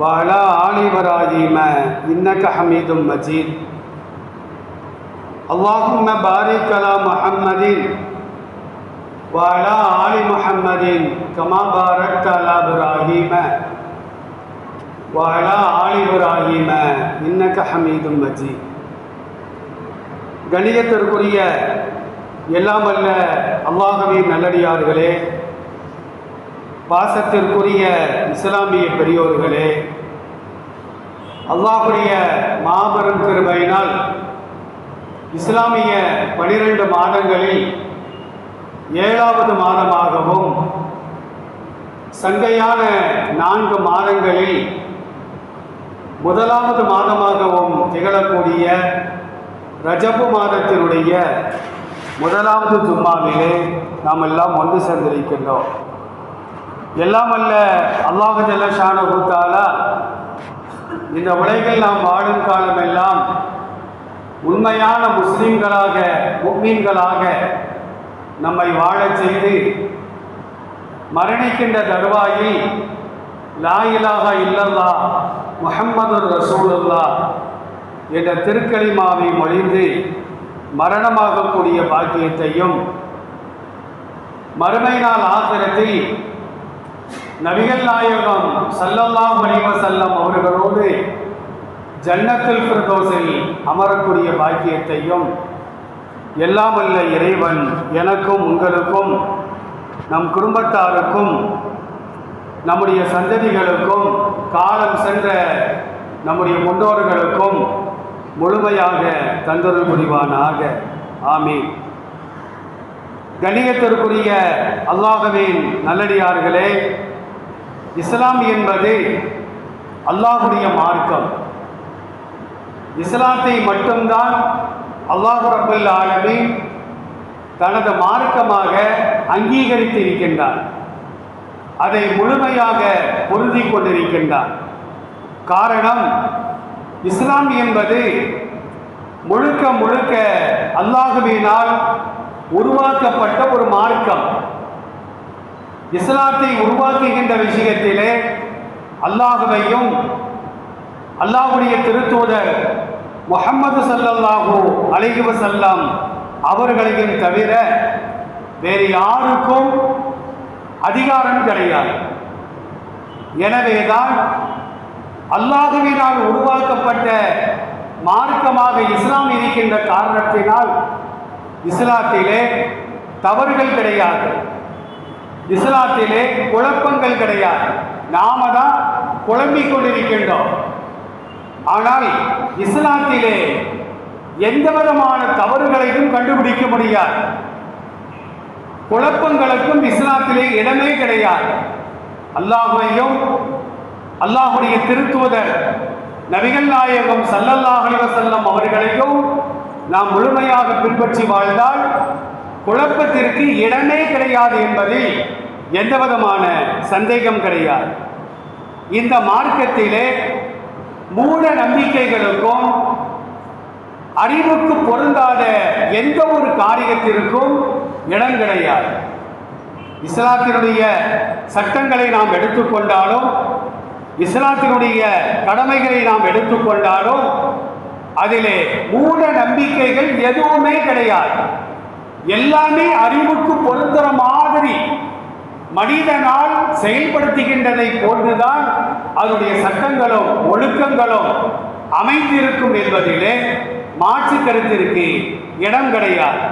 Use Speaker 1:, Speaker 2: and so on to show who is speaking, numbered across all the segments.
Speaker 1: வாலா ஆலிபராஜிம இன்னக ஹமீதும் மஜீத். அல்லாஹும் பாரிக் அலா முஹம்மதின் வாலா ஆலி முஹம்மதின் கமா பாரக் அலா இப்ராஹிம. வாலா ஆலி இப்ராஹிம இன்னக ஹமீதும் மஜீத். கணியத்திற்குரிய எல்லாம் அல்ல அல்லாஹவின் நல்லடியார்களே பாசத்திற்குரிய இஸ்லாமிய பெரியோர்களே அல்லாஹுடைய மாபெரும் கிருபையினால் இஸ்லாமிய பனிரெண்டு மாதங்களில் ஏழாவது மாதமாகவும் சங்கையான நான்கு மாதங்களில் முதலாவது மாதமாகவும் திகழக்கூடிய ரஜபு மாதத்தினுடைய முதலாவது ஜும்மாவிலே நாம் எல்லாம் ஒன்று சேர்ந்திருக்கின்றோம். எல்லாம் அல்ல அல்லாஹு ஜல்லஷான கொடுத்தாலா இந்த உலகில் நாம் வாழும் காலமெல்லாம் உண்மையான முஸ்லீம்களாக முக்மீன்களாக நம்மை வாழச் செய்து மரணிக்கின்ற தருவாயில் லாயிலாக இல்லல்லா முஹம்மது ரசூலுல்லா என்ற திருக்களிமாவை மொழிந்து மரணமாகக்கூடிய பாக்கியத்தையும் மறுமை நாள் ஆத்திரத்தில் நபிகள் நாயகம் சல்லல்லாஹ் அலைஹி செல்லம் அவர்களோடு ஜன்னத்தில் பிரதோசில் அமரக்கூடிய பாக்கியத்தையும் எல்லாம் அல்ல இறைவன் எனக்கும் உங்களுக்கும் நம் குடும்பத்தாருக்கும் நம்முடைய சந்ததிகளுக்கும் காலம் சென்ற நம்முடைய முன்னோர்களுக்கும் முழுமையாக தந்தொருள் புரிவானாக. ஆமீன். கணியத்திற்குரிய அல்லாஹவின் நல்லடியார்களே இஸ்லாம் என்பது அல்லாஹுடைய மார்க்கம். இஸ்லாத்தை மட்டும்தான் அல்லாஹு ரபுல் ஆலமி தனது மார்க்கமாக அங்கீகரித்து இருக்கின்றார் அதை முழுமையாக பொருந்தி கொண்டிருக்கின்றார். காரணம் இஸ்லாம் என்பது முழுக்க முழுக்க அல்லாஹுவினால் உருவாக்கப்பட்ட ஒரு மார்க்கம். இஸ்லாத்தை உருவாக்குகின்ற விஷயத்திலே அல்லாஹுவையும் அல்லாஹுடைய திருத்தூதர் முகமது சல்லல்லாஹூ அலைஹி செல்லம் அவர்களையும் தவிர வேறு யாருக்கும் அதிகாரம் கிடையாது. எனவேதான் அல்லாஹுவினால் உருவாக்கப்பட்ட மார்க்கமாக இஸ்லாம் இருக்கின்ற காரணத்தினால் இஸ்லாத்திலே தவறுகள் கிடையாது. இஸ்லாத்திலே குழப்பங்கள் கிடையாது. நாம தான் குழம்பிக் கொண்டிருக்கின்றோம். ஆனால் இஸ்லாத்திலே எந்த விதமான தவறுகளையும் கண்டுபிடிக்க முடியாது. குழப்பங்களுக்கும் இஸ்லாத்திலே இடமே கிடையாது. அல்லாஹுவையும் அல்லாஹுடைய திருத்துவதர் நபிகள் நாயகம் சல்லல்லாஹ் செல்லம் அவர்களையும் நாம் முழுமையாக பின்பற்றி வாழ்ந்தால் குழப்பத்திற்கு இடமே கிடையாது என்பதில் எந்த விதமான சந்தேகம் கிடையாது. இந்த மார்க்கத்திலே மூட நம்பிக்கைகளுக்கும் அறிவுக்கு பொருந்தாத எந்த ஒரு காரியத்திற்கும் இடம் கிடையாது. இஸ்லாத்தினுடைய சட்டங்களை நாம் எடுத்துக்கொண்டாலும் இஸ்லாத்தினுடைய கடமைகளை நாம் எடுத்துக்கொண்டாலும் அதிலே மூட நம்பிக்கைகள் எதுவுமே கிடையாது. எல்லாமே அறிவுக்கு பொருந்துற மாதிரி மனிதனால் செயல்படுத்துகின்றதை போன்றுதான் அதனுடைய சட்டங்களும் ஒழுக்கங்களும் அமைந்திருக்கும் என்பதிலே மாற்று கருத்திற்கு இடம் கிடையாது.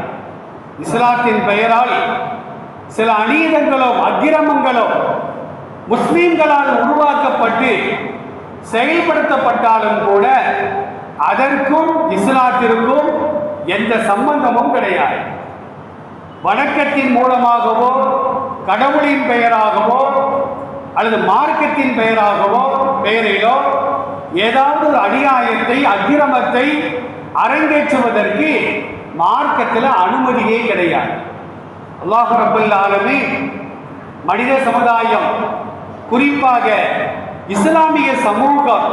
Speaker 1: இஸ்லாத்தின் பெயரால் சில அநீதங்களும் அக்கிரமங்களும் முஸ்லீம்களால் உருவாக்கப்பட்டு செயல்படுத்தப்பட்டாலும் கூட அதற்கும் இஸ்லாத்திற்கும் எந்த சம்பந்தமும் கிடையாது. வணக்கத்தின் மூலமாகவோ கடவுளின் பெயராகவோ அல்லது மார்க்கத்தின் பெயராகவோ பெயரிலோ ஏதாவது ஒரு அநியாயத்தை அக்கிரமத்தை அரங்கேற்றுவதற்கு மார்க்கத்தில் அனுமதியே கிடையாது. அல்லாஹு ரபுல்லாலுமே மனித சமுதாயம் குறிப்பாக இஸ்லாமிய சமூகம்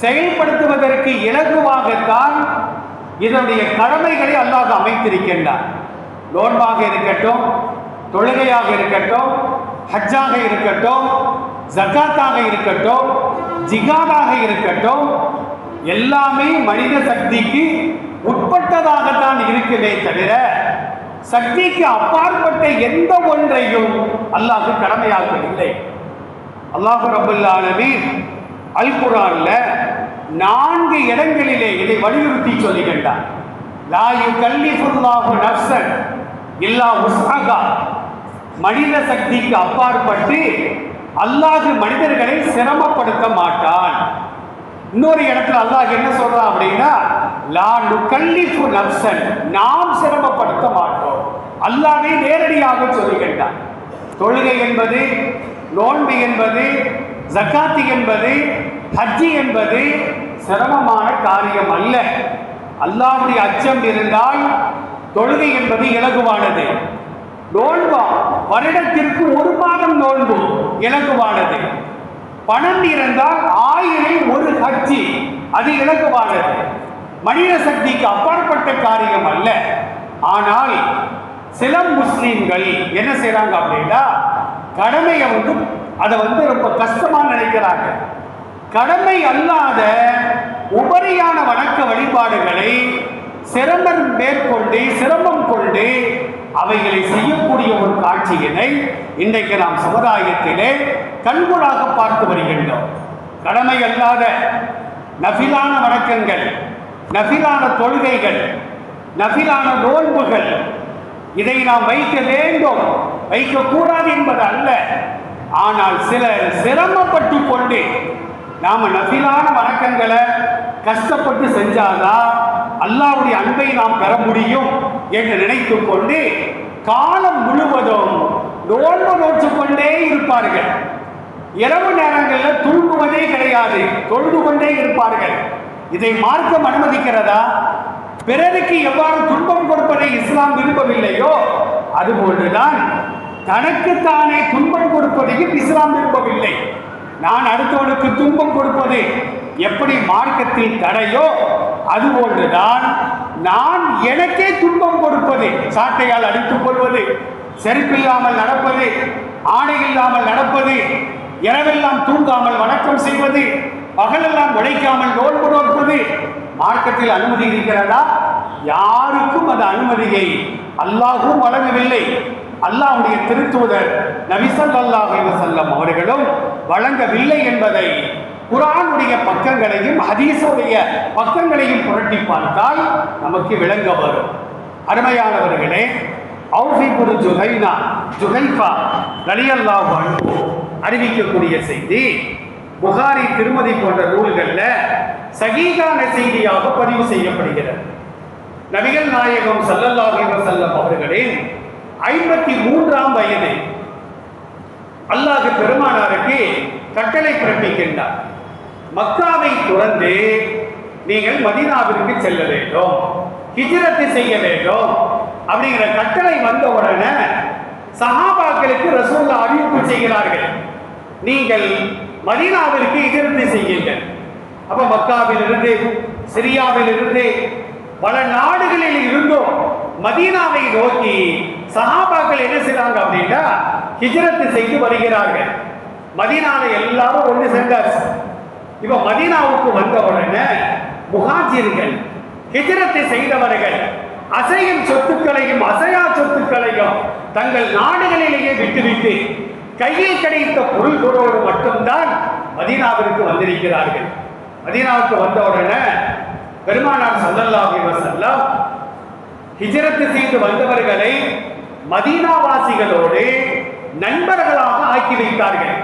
Speaker 1: செயல்படுத்துவதற்கு இலகுவாகத்தான் இதனுடைய கடமைகளை அல்லாஹ் அமைத்திருக்கின்றார் நோன்பாக இருக்கட்டும் தொழுகையாக இருக்கட்டும் ஹஜ்ஜாக இருக்கட்டும் ஜக்காத்தாக இருக்கட்டும் ஜிகாதாக இருக்கட்டும் எல்லாமே மனித சக்திக்கு உட்பட்டதாகத்தான் இருக்குமே தவிர சக்திக்கு அப்பாற்பட்ட எந்த ஒன்றையும் அல்லாஹ் கடமையாக்கவில்லை. அல்லாஹு ரபுல் ஆலமீன் அல் குரான்ல நான்கு இடங்களிலே இதை வலியுறுத்தி சொல்லுகின்றார் லா யுகல்லிஃபுல்லாஹு நஃப்ஸன் இல்லா உஸ்ஹகா மனித சக்திக்கு அப்பாற்பட்டு அல்லாஹ் மனிதர்களை சிரமப்படுத்த மாட்டான். இன்னொரு இடத்துல அல்லாஹ் என்ன சொல்றான் அப்படின்னா லா நுகல்லிஃபு நஃப்ஸன் நாம் சிரமப்படுத்த மாட்டோம். அல்லாவே நேரடியாக சொல்லுகின்றான். தொழுகை என்பது நோன்பு என்பது ஜக்காத்தி என்பது ஹஜ்ஜி என்பது சிரமமான காரியம் அல்ல. அல்லாவுடைய அச்சம் இருந்தால் தொழுகை என்பது இலகுவானது. நோன்பா வருடத்திற்கு ஒரு மாதம் நோன்பு இலகுவானது. பணம் இருந்தால் ஆயிரம் ஒரு ஹஜ்ஜி அது இலகுவானது. மனித சக்திக்கு அப்பாற்பட்ட காரியம் அல்ல. ஆனால் சில முஸ்லீம்கள் என்ன செய்யறாங்க அப்படின்னா கடமையை வந்து அதை வந்து ரொம்ப கஷ்டமா நினைக்கிறாங்க. கடமை அல்லாத உபரியான வணக்க வழிபாடுகளை சிரமம் மேற்கொண்டு சிரமம் கொண்டு அவைகளை செய்யக்கூடிய ஒரு காட்சியினை இன்றைக்கு நாம் சமுதாயத்திலே கண்கூடாக பார்த்து வருகின்றோம். கடமை அல்லாத நஃபிலான வணக்கங்கள் நஃபிலான தொழுகைகள் நஃபிலான நோன்புகள் இதை நாம் வைக்க வேண்டும் வைக்கக்கூடாது என்பது அல்ல. ஆனால் சிலர் சிரமப்பட்டு கொண்டு நாம் நஃபிலான வணக்கங்களை கஷ்டப்பட்டு செஞ்சாதான் அல்லாவுடைய அன்பை நாம் பெற முடியும் என்று நினைத்து கொண்டு காலம் முழுவதும் நோன்பு நோற்று கொண்டே இருப்பார்கள். இரவு நேரங்களில் தூங்குவதே கிடையாது தொழுது கொண்டே இருப்பார்கள். இதை மார்க்கம் அனுமதிக்கிறதா? பிறருக்கு எவ்வாறு துன்பம் கொடுப்பதை இஸ்லாம் விரும்பவில்லையோ அதுபோன்றுதான் தனக்குத்தானே துன்பம் கொடுப்பதையும் இஸ்லாம் விரும்பவில்லை. நான் அடுத்தவனுக்கு துன்பம் கொடுப்பது எப்படி மார்க்கத்தில் தடையோ அதுபோன்றுதான் நான் எனக்கே துன்பம் கொடுப்பது சாட்டையால் அடித்துக் கொள்வது செருப்பில்லாமல் நடப்பது ஆடை இல்லாமல் நடப்பது இரவெல்லாம் தூங்காமல் வணக்கம் செய்வது பகலெல்லாம் உழைக்காமல் நோன்பு நோற்பது மார்க்கத்தில் அனுமதி இருக்கிறதா? யாருக்கும் அந்த அனுமதியை அல்லாஹும் வழங்கவில்லை. அல்லாஹுடைய திருத்தூதர் நபிசல்லாஹு செல்லம் அவர்களும் வழங்கவில்லை என்பதை குரானுடைய பக்கங்களையும் ஹதீஸுடைய பக்கங்களையும் புரட்டி பார்த்தால் நமக்கு விளங்க வரும். அருமையானவர்களே அவுஃபி குரு ஜுஹைனா ஜுஹைஃபா ரலியல்லாஹு அறிவிக்கக்கூடிய செய்தி புகாரி திருமதி போன்ற நூல்களில் சகீகான செய்தியாக பதிவு செய்யப்படுகிறது. நபிகள் நாயகம் ஸல்லல்லாஹு அலைஹி அவர்களின் ஐம்பத்தி மூன்றாம் வயது அல்லாஹ் பெருமானாருக்கு கட்டளை பிறப்பிக்கின்றார். மக்காவை துறந்து நீங்கள் மதீனாவிற்கு செல்ல வேண்டும். ஹிஜரத்து செய்ய வேண்டும். அப்படிங்கிற கட்டளை வந்த உடனே சஹாபாக்களுக்கு ரசூல்லா அறிவிப்பு செய்கிறார்கள். நீங்கள் மதீனாவிற்கு ஹிஜ்ரத்து செய்யுங்கள். அப்ப மக்காவில் இருந்து சிரியாவில் இருந்து
Speaker 2: பல நாடுகளில் இருந்தும் மதீனாவை நோக்கி சஹாபாக்கள் என்ன செய்றாங்க அப்படின்னா ஹிஜரத்து செய்து வருகிறார்கள். மதீனாவை எல்லாரும் ஒன்று சேர்ந்தாச்சு. இப்ப மதீனாவுக்கு வந்த உடனே முஹாஜிர்கள் ஹிஜரத்தை செய்தவர்கள் அசையும் சொத்துக்களையும் அசையா சொத்துக்களையும் தங்கள் நாடுகளிலேயே விட்டுவிட்டு கையில் கிடைத்த பொருள்களோடு மட்டும்தான் மதீனாவிற்கு வந்திருக்கிறார்கள். மதீனாவுக்கு வந்த உடனே பெருமானார் ஸல்லல்லாஹு அலைஹி ஹிஜரத்து செய்து வந்தவர்களை மதீனாவாசிகளோடு நண்பர்களாக ஆக்கி வைத்தார்கள்.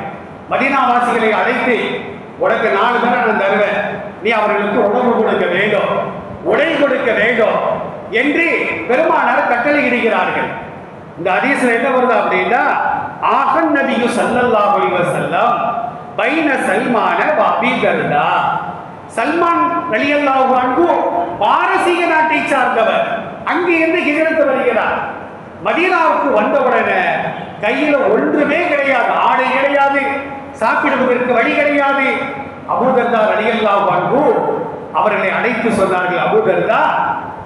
Speaker 2: மதீனாவாசிகளை அழைத்து உனக்கு நாலு பேரை நான் தருவேன். நீ அவர்களுக்கு உணவு கொடுக்க வேண்டும். உடை கொடுக்க வேண்டும் என்று பெருமானார் கட்டளையிடுகிறார்கள். இந்த அதிசயம் என்ன வருது அப்படின்னா ஆகன் நபியு சல்லல்லா அலைஹி செல்லம் பைன சல்மான வாபி கருதா. சல்மான் ரலியல்லாஹு அன்ஹு பாரசீக நாட்டை சார்ந்தவர். அங்கே இருந்து ஹிஜரத்து வருகிறார். மதீனாவுக்கு வந்தவுடனே கையில் ஒன்றுமே கிடையாது ஆடை கிடையாது. சாப்பிடுவதற்கு வழி கிடையாது. அபூதர்தா ரலியல்லாஹு வாழ்வு அவர்களை அழைத்து சொன்னார்கள் அபூதர்தா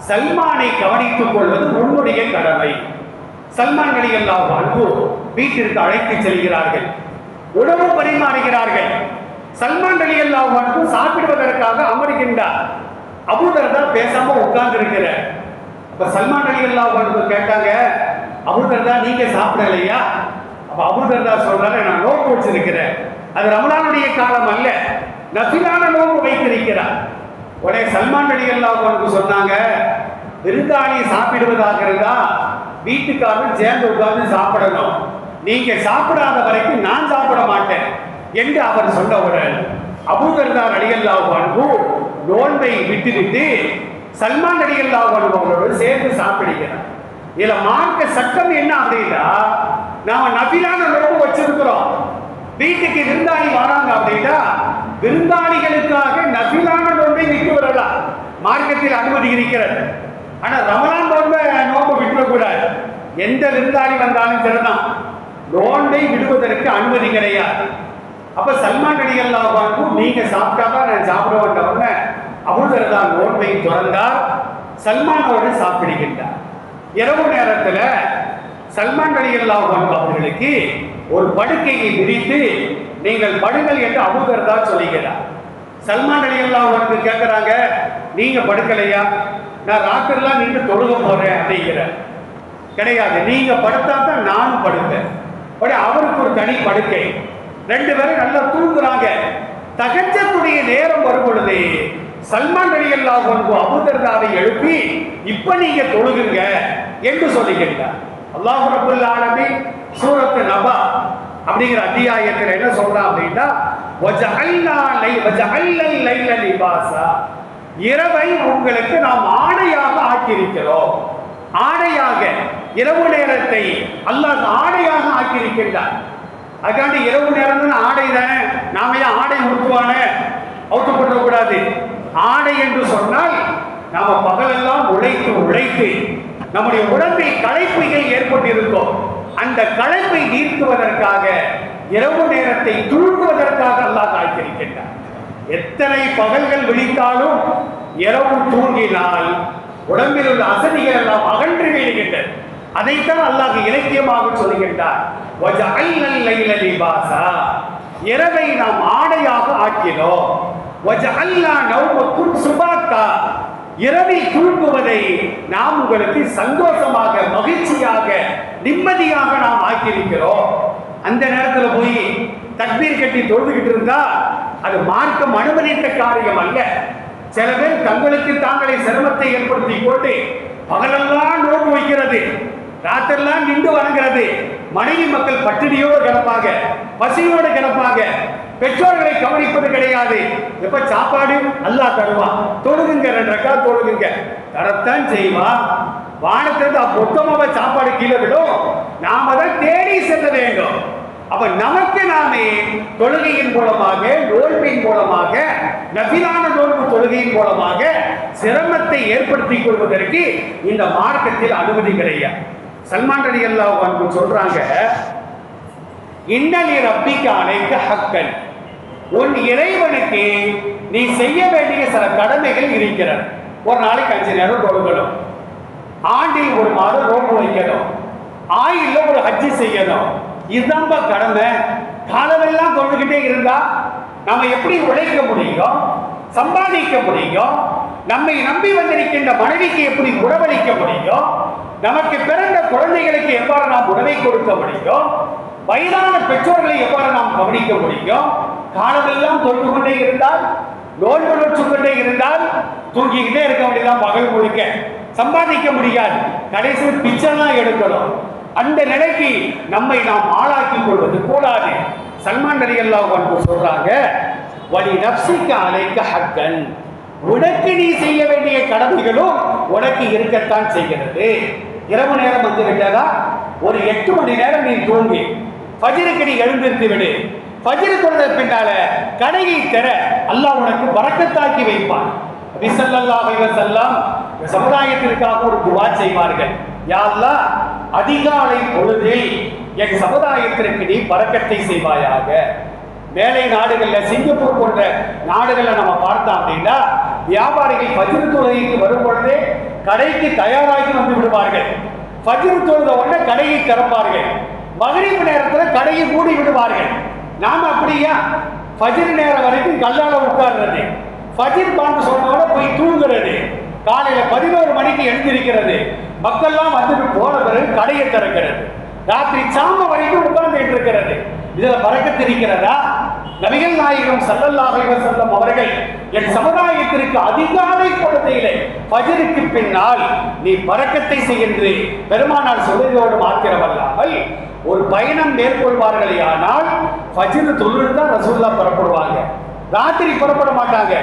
Speaker 2: சல்மானை கவனித்துக் கொள்வது உன்னுடைய கடமை. சல்மான் ரலியல்லாஹு வாழ்வு வீட்டிற்கு அழைத்து செல்கிறார்கள் உணவு பரிமாறுகிறார்கள். சல்மான் அலி வாழ்வு சாப்பிடுவதற்காக அமர்கின்றார். அபூதர்தா பேசாம உட்கார்ந்து இருக்கிறார் இப்ப சல்மான் அலி வாழ்வு கேட்டாங்க அபூதர்தா நீங்க சாப்பிடலையா? அப்போ அபுதர்தா சொல்றாரு நான் நோக்கு வச்சிருக்கிறேன். அது ரமலானுடைய காலம் அல்ல. நபிலான நோக்கு வைத்திருக்கிறார். உடனே சல்மான் அலி அல்லாஹ் சொன்னாங்க விருந்தாளி சாப்பிடுவதாக இருந்தா வீட்டுக்காரர் சேர்ந்து உட்கார்ந்து சாப்பிடணும். நீங்க சாப்பிடாத வரைக்கும் நான் சாப்பிட மாட்டேன் என்று அவர் சொன்னவுடன் அபூதர்தார் அடிகல்லாஹு அன்பு நோன்பை விட்டுவிட்டு சல்மான் அடிகல்லாஹு அன்பு அவர்களோடு சேர்ந்து சாப்பிடுகிறார். இதுல மார்க்க சட்டம் என்ன அப்படின்னா நாம நபிலான நோன்பு வச்சிருக்கிறோம். வீட்டுக்கு விருந்தாளி வராங்க அப்படின்னா விருந்தாளிகளுக்காக நபிலான நோன்பை விட்டு வரலாம் மார்க்கத்தில் அனுமதி இருக்கிறது. ஆனா ரமலான் நோன்பை நோன்பு விட்டுவிடக்கூடாது எந்த விருந்தாளி வந்தாலும் சரிதான். நோன்பை விடுவதற்கு அனுமதி கிடையாது. அப்ப சல்மான் அடிகல்லாவும் நீங்க சாப்பிட்டாதான் நான் சாப்பிட வந்தவங்க தான் நோன்பை திறந்தார். சல்மானோடு சாப்பிடுகின்றார். இரவு நேரத்தில் சல்மான் அலிகல்லா அவர்களுக்கு ஒரு படுக்கையை விரித்து நீங்கள் படுங்கள் என்று அபூதர்தா சொல்லுகிறார். சல்மான் அலிகல்லா அவர்கள் கேட்குறாங்க நீங்கள் படுக்கலையா? நான் ராத்திரிலாம் நின்று தொழுக போகிறேன் அப்படிங்கிற கிடையாது நீங்கள் படுத்தா தான் நானும் படுப்பேன். உடனே அவருக்கு ஒரு தனி படுக்கை. ரெண்டு பேரும் நல்லா தூங்குறாங்க. தகச்சத்துடைய நேரம் வரும் பொழுது சல்மான் அலிகல்லா அல்லாஹ் அபுதர்தாவை எழுப்பி இப்போ நீங்கள் தொழுகுங்க என்று சொல்லுகின்றார் அல்லாஹ் ரபுல் ஆலமி சூரத்து நபா அப்படிங்கிற அத்தியாயத்தில் என்ன சொல்றான் அப்படின்னா லை லைல இரவை உங்களுக்கு நாம் ஆடையாக ஆக்கியிருக்கிறோம். ஆடையாக இரவு நேரத்தை அல்லாஹ் ஆடையாக ஆக்கியிருக்கின்றார் அதுக்காண்டி இரவு நேரம் தான் ஆடை தானே நாம ஏன் ஆடை உடுத்துவானே? அவுத்து பண்ணக்கூடாது ஆடை என்று சொன்னால் நாம பகலெல்லாம் உழைத்து உழைத்து நம்முடைய உடம்பில் களைப்புகள் ஏற்பட்டிருக்கும். அந்த களைப்பை நீக்குவதற்காக இரவு நேரத்தை தூங்குவதற்காக அல்லாஹ் ஆக்கியிருக்கின்றார் எத்தனை பகல்கள் விழித்தாலும் இரவு தூங்கினால் உடம்பில் உள்ள அசதிகள் எல்லாம் அகன்று விழுகின்றது அதைத்தான் அல்லாஹ் இலக்கியமாக சொல்லுகின்றார் இரவை நாம் ஆடையாக ஆக்கினோம். சுபாத்தா. இரவி தூங்குவதை நாம் உங்களுக்கு சந்தோஷமாக மகிழ்ச்சியாக நிம்மதியாக நாம் ஆக்கியிருக்கிறோம். அந்த நேரத்தில் போய் தக்பீர் கட்டி தொழுதுகிட்டு இருந்தா அது மார்க்கம் அனுமதித்த காரியம் அல்ல. சில பேர் தங்களுக்கு தாங்களே சிரமத்தை ஏற்படுத்தி கொண்டு பகலெல்லாம் நோக்கு வைக்கிறது ராத்திரெல்லாம் நின்று வணங்குறது மனைவி மக்கள் பட்டினியோடு கிடப்பாங்க பசியோடு கிடப்பாங்க பெற்றோர்களை கவனிப்பது கிடையாது. எப்ப சாப்பாடு? அல்லா தருவான் தொழுதுங்க ரெண்டு ரக்கா தொழுகுங்க. தரத்தான் செய்வான் வானத்திலிருந்து மொத்தமாக சாப்பாடு கீழே விடும் நாம தான் தேடி செல்ல வேண்டும். அப்ப நமக்கு நாமே தொழுகையின் மூலமாக நோன்பின் மூலமாக நபிலான நோன்பு தொழுகையின் மூலமாக சிரமத்தை ஏற்படுத்திக் கொள்வதற்கு இந்த மார்க்கத்தில் அனுமதி கிடையாது. சல்மான் அலி அல்லாஹ் சொல்றாங்க இன்னலி ரப்பிக்கு அழைக்க ஹக்கன். உன் இறைவனுக்கு நீ செய்ய வேண்டிய சில கடமைகள் இருக்கிறது. ஒரு நாளைக்கு அஞ்சு நேரம் தொழுகணும் ஆண்டில் ஒரு மாதம் ரோபு வைக்கணும். ஆயில ஒரு ஹஜ்ஜி செய்யணும். இதுதான்பா கடமை. காலமெல்லாம் தொழுகிட்டே இருந்தா நம்ம எப்படி உழைக்க முடியும் சம்பாதிக்க முடியும் நம்மை நம்பி வந்திருக்கின்ற மனைவிக்கு எப்படி உணவளிக்க முடியும் நமக்கு பிறந்த குழந்தைகளுக்கு எவ்வாறு நாம் உணவை கொடுக்க முடியும் வயதான பெற்றோர்களை எவ்வாறு நாம் கவனிக்க முடியும்? காலமெல்லாம் தொட்டு கொண்டே இருந்தால் நோன்பு நோற்று கொண்டே இருந்தால் தூங்கிக்கிட்டே இருக்க வேண்டியதான் பகல் முழுக்க. சம்பாதிக்க முடியாது. கடைசி பிச்சைலாம் எடுக்கணும். அந்த நிலைக்கு நம்மை நாம் ஆளாக்கி கொள்வது கூடாது. சல்மான் அலி அல்லாஹ் சொல்றாங்க வலி நப்சிக்கு அழைக்க ஹக்கன். உனக்கு நீ செய்ய வேண்டிய கடமைகளும் உனக்கு இருக்கத்தான் செய்கிறது. இரவு நேரம் வந்து விட்டதா? ஒரு எட்டு மணி நேரம் நீ தூங்கி. பஜிருக்கு நீ எழுந்திருந்து விடு. பஜிரு தொழுத பின்னால கடையை தர அல்லாஹ் உனக்கு வரக்கத்தாக்கி வைப்பான். நபி ஸல்லல்லாஹு சமுதாயத்திற்காக ஒரு துவா செய்வார்கள். யா அதிகாலை பொழுதில் என் சமுதாயத்திற்கு நீ பறக்கத்தை செய்வாயாக. மேலை நாடுகளில் சிங்கப்பூர் போன்ற நாடுகளில் நம்ம பார்த்தோம் அப்படின்னா வியாபாரிகள் பஜிரு தொழுகைக்கு வரும் பொழுதே கடைக்கு தயாராகி வந்து விடுவார்கள். பஜிரு தொழுத உடனே கடையை திறப்பார்கள். மகரிப்பு நேரத்தில் கடையை மூடி விடுவார்கள். நாம் அப்படியா? ஃபஜிர் நேரம் வரைக்கும் கல்லால உட்கார்றது. ஃபஜ்ர் பாங்கு சொன்னோட போய் தூங்குறது. காலையில் பதினோரு மணிக்கு எழுந்திருக்கிறது. மக்கள்லாம் வந்துட்டு போன பிறகு கடையை திறக்கிறது. ராத்திரி சாம வரைக்கும் உட்கார்ந்துட்டு இருக்கிறது இதில் பறக்க தெரிகிறதா நபிகள் நாயகம் ஸல்லல்லாஹு செல்லும் அவர்கள் என் சமுதாயத்திற்கு அதிகாலை பொழுதிலே பஜருக்கு பின்னால் நீ பறக்கத்தை செய்கின்று. பெருமானால் சொல்லுவதோடு மாத்திரமல்லாமல் ஒரு பயணம் மேற்கொள்வார்களே ஆனால் ஃபஜ்ர் தொழுது தான் ரசூல்லா புறப்படுவாங்க. ராத்திரி புறப்பட மாட்டாங்க.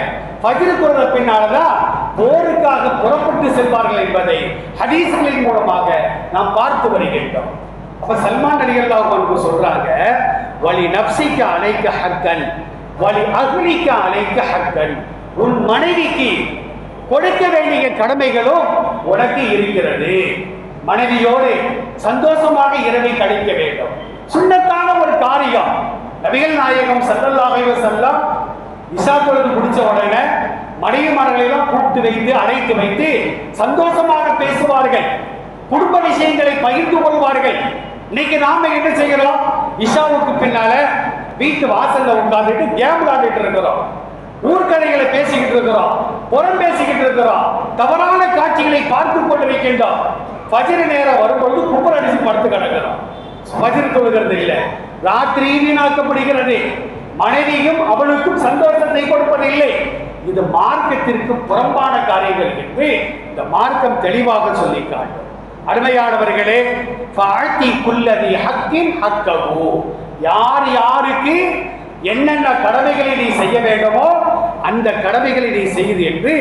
Speaker 2: ஃபஜ்ர் தொழுத பின்னால்தான் போருக்காக புறப்பட்டு செல்வார்கள் என்பதை ஹதீஸ்களின் மூலமாக நாம் பார்த்து வருகின்றோம் அப்ப சல்மான் அலிகல்லா உங்களுக்கு சொல்றாங்க வலி நப்சிக்கு அழைக்க ஹக்கன் வலி அக்னிக்கு அழைக்க ஹக்கன். உன் மனைவிக்கு கொடுக்க வேண்டிய கடமைகளும் உனக்கு இருக்கிறது. மனைவியோடு சந்தோஷமாக இரவை கழிக்க வேண்டும். சுண்ணத்தான ஒரு காரியம். நபிகள் நாயகம் ஸல்லல்லாஹு செல்லம் வஸல்லம் இஷா தொழுது முடிச்ச உடனே மனைவிமார்களை எல்லாம் கூப்பிட்டு வைத்து அழைத்து வைத்து சந்தோஷமாக பேசுவார்கள். குடும்ப விஷயங்களை பகிர்ந்து கொள்வார்கள். இன்னைக்கு நாம என்ன செய்கிறோம் இஷாவுக்கு பின்னால வீட்டு வாசல்ல உட்கார்ந்துட்டு கேம் விளையாடிட்டு இருக்கிறோம். ஊர்க்கதைகளை பேசிக்கிட்டு இருக்கிறோம். புறம் பேசிக்கிட்டு இருக்கிறோம். தவறான காட்சிகளை பார்த்து கொண்டிருக்கின்றோம். பஜிர நேரம் வரும்பொழுது குப்பர் அடிச்சு படுத்து கிடக்கிறோம். பஜிர் தொழுகிறது இல்லை. ராத்திரி வீணாக்கப்படுகிறது. மனைவியும் அவளுக்கும் சந்தோஷத்தை கொடுப்பதில்லை. இது மார்க்கத்திற்கு புறம்பான காரியங்கள் என்று இந்த மார்க்கம் தெளிவாக சொல்லி காட்டும் அருமையானவர்களே வாழ்த்தி குல்லதி ஹக்கின் ஹக்கவோ யார் யாருக்கு என்னென்ன கடமைகளை நீ செய்ய வேண்டுமோ அந்த கடமைகளை நீ செய்து என்று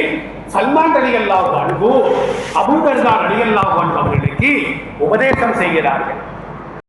Speaker 2: சல்மான் அலி அல்லாஹ் அன்பு அபூதர்தான் அலி அல்லாஹ் அவர்களுக்கு உபதேசம் செய்கிறார்கள்.